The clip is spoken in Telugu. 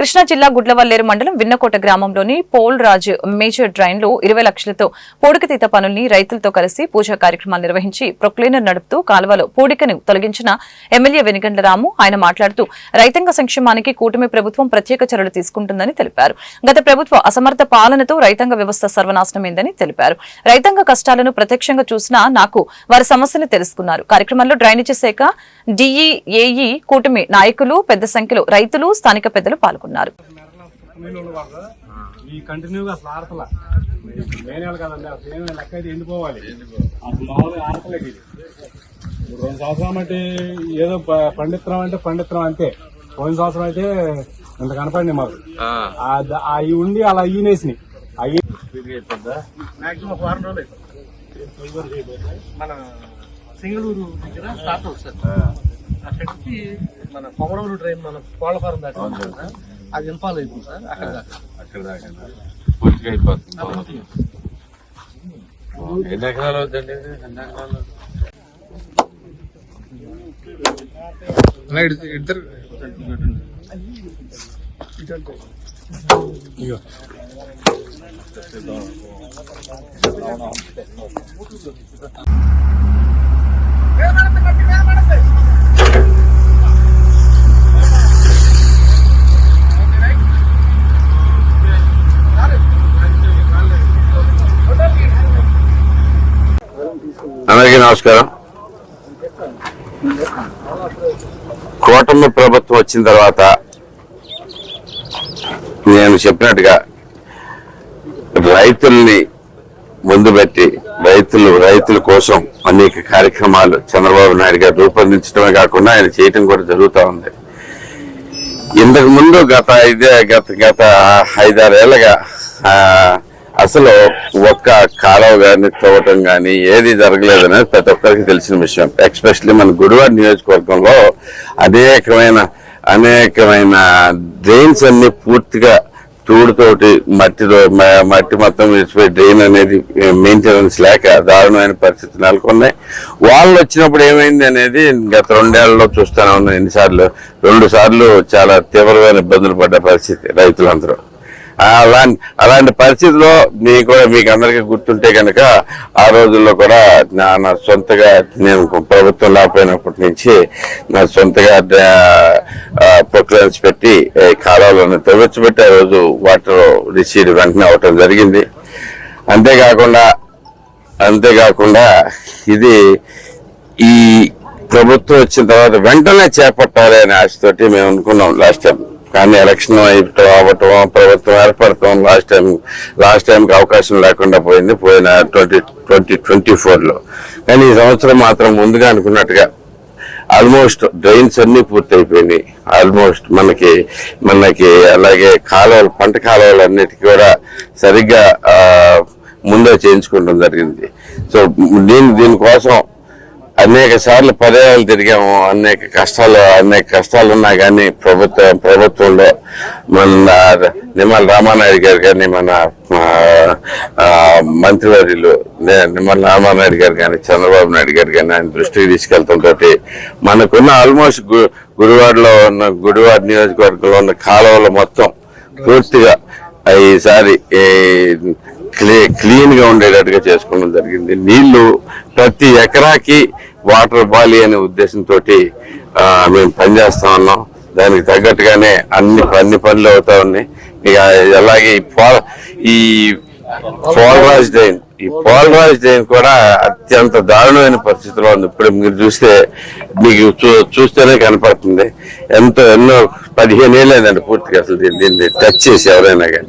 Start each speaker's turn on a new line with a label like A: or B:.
A: కృష్ణా జిల్లా గుడ్లవల్లేరు మండలం విన్నకోట గ్రామంలోని పోల్ రాజ్ మేజర్ డ్రైన్లో ఇరవై లక్షలతో పూడికతీత పనుల్ని రైతులతో కలిసి పూజా కార్యక్రమాలు నిర్వహించి ప్రొక్లీనర్ నడుపుతూ కాలువలో పూడికను తొలగించిన ఎమ్మెల్యే వెనిగండ్ల రాము ఆయన మాట్లాడుతూ రైతాంగ సంక్షేమానికి కూటమి ప్రభుత్వం ప్రత్యేక చర్యలు తీసుకుంటుందని తెలిపారు. గత ప్రభుత్వ అసమర్థ పాలనతో రైతాంగ వ్యవస్థ సర్వనాశనమైందని తెలిపారు. రైతాంగ కష్టాలను ప్రత్యక్షంగా చూసినా నాకు వారి సమస్యలు తెలుసుకున్నారు. కార్యక్రమంలో డ్రైనేజీ శాఖ డిఈఏఈ కూటమి నాయకులు పెద్ద సంఖ్యలో రైతులు స్థానిక పెద్దలు పాల్గొన్నారు.
B: నీళ్ళు వాడదా ఈ కంటిన్యూగా అసలు ఆడతల. మేనేలు కదండి అసలు ఏమి లెక్క అయితే ఎండిపోవాలి. అసలు మామూలుగా ఆడతలేదు ఇది. ఇప్పుడు రెండు సంవత్సరాలు అంటే ఏదో పండిత్రం అంటే పండిత్రం అంతే. పోయిన సంవత్సరం అయితే ఇంత కనపడింది మాకు. అవి ఉండి అలా ఈనేసినాయి. అవి
C: మన సింగళూరు దగ్గర స్టార్ట్ అవుతుంది సార్. అక్కడి నుంచి మన కొమరూరు ట్రైన్ మన కోళ్ళఫారం దాకా ఉంటుంది సార్. అది ఇంపాల్ అయిపోతుంది సార్ అక్కడ దాకా
D: అక్కడ దాకా పూర్తిగా అయిపోతుంది ఎన్ని ఎకరాలు అవుతుందండి ఇది? ఎన్ని ఎకరాలు
C: ఇద్దరు
D: అందరికీ నమస్కారం. కూటమి ప్రభుత్వం వచ్చిన తర్వాత నేను చెప్పినట్టుగా రైతుల్ని ముందు పెట్టి రైతులు రైతుల కోసం అనేక కార్యక్రమాలు చంద్రబాబు నాయుడు గారు రూపొందించడమే కాకుండా ఆయన చేయటం కూడా జరుగుతూ ఉంది. ఇంతకు ముందు గత ఐదే గత గత ఐదారేళ్ళగా అసలు ఒక్క కాలువ గాని తవ్వటం గాని ఏది జరగలేదనేది ప్రతి ఒక్కరికి తెలిసిన విషయం. ఎక్స్పెషల్లీ మన గుడివాడ నియోజకవర్గంలో అనేకమైన అనేకమైన డ్రైన్స్ అన్ని పూర్తిగా తూడుతోటి మట్టి మట్టి మొత్తం విడిచిపోయి డ్రైన్ అనేది మెయింటెనెన్స్ లేక దారుణమైన పరిస్థితులు నెలకొన్నాయి. వాళ్ళు వచ్చినప్పుడు ఏమైంది అనేది గత రెండేళ్ళలో చూస్తూనే ఉన్నాను ఎన్నిసార్లు? రెండు సార్లు చాలా తీవ్రమైన ఇబ్బందులు పడ్డ పరిస్థితి రైతులందరూ. అలాంటి అలాంటి పరిస్థితిలో నేను కూడా మీకు అందరికీ గుర్తుంటే కనుక ఆ రోజుల్లో కూడా నా నా సొంతగా నేను ప్రభుత్వం లేకపోయినప్పటి నుంచి నా సొంతగా ప్రొక్లైన్స్ పెట్టి ఈ కాలువలను తవ్వించబెట్టి ఆ రోజు వాటర్ రిసీడ్ వెంటనే అవటం జరిగింది. అంతేకాకుండా అంతేకాకుండా ఇది ఈ ప్రభుత్వం వచ్చిన తర్వాత వెంటనే చేపట్టాలి అనే ఆశతోటి మేము అనుకున్నాం లాస్ట్ టైం. కానీ ఎలక్షన్ అయిపోవటం అవ్వటం ప్రభుత్వం ఏర్పడటం లాస్ట్ టైం లాస్ట్ టైంకి అవకాశం లేకుండా పోయింది పోయిన ట్వంటీ ట్వంటీ ట్వంటీ ఫోర్లో కానీ ఈ సంవత్సరం మాత్రం ముందుగా అనుకున్నట్టుగా ఆల్మోస్ట్ డ్రైన్స్ అన్నీ పూర్తయిపోయినాయి. ఆల్మోస్ట్ మనకి మనకి అలాగే కాలువలు పంట కాలువలు అన్నిటికీ కూడా సరిగ్గా ముందే చేయించుకోవడం జరిగింది. సో దీని దీనికోసం అనేక సార్లు పర్యాలు తిరిగాము. అనేక కష్టాలు అనేక కష్టాలు ఉన్నా కానీ ప్రభుత్వ ప్రభుత్వంలో మన నిమ్మల రామానాయుడు గారు కానీ మన మంత్రివర్యులు నిమ్మల రామానాయుడు గారు కానీ చంద్రబాబు నాయుడు గారు కానీ ఆయన దృష్టికి తీసుకెళ్తాం మనకున్న ఆల్మోస్ట్ గు- గుడివాడలో ఉన్న గుడివాడ నియోజకవర్గంలో ఉన్న కాలువలు మొత్తం పూర్తిగా ఈసారి ఈ క్లీ క్లీన్గా ఉండేటట్టుగా చేసుకోవడం జరిగింది. నీళ్ళు ప్రతి ఎకరాకి వాటర్ బాలి అనే ఉద్దేశంతో మేము పనిచేస్తా ఉన్నాం. దానికి తగ్గట్టుగానే అన్ని అన్ని పనులు అవుతా ఉన్నాయి. ఇక అలాగే ఈ పో- ఈ పోలరాజ్ డైన్ ఈ పోలరాజ్ డైన్ కూడా అత్యంత దారుణమైన పరిస్థితిలో ఉంది. ఇప్పుడు మీరు చూస్తే మీకు చూ- చూస్తేనే కనపడుతుంది. ఎంతో ఎన్నో పదిహేను ఏళ్ళైందండి పూర్తిగా అసలు దీన్ని దీన్ని టచ్ చేసి ఎవరైనా కానీ.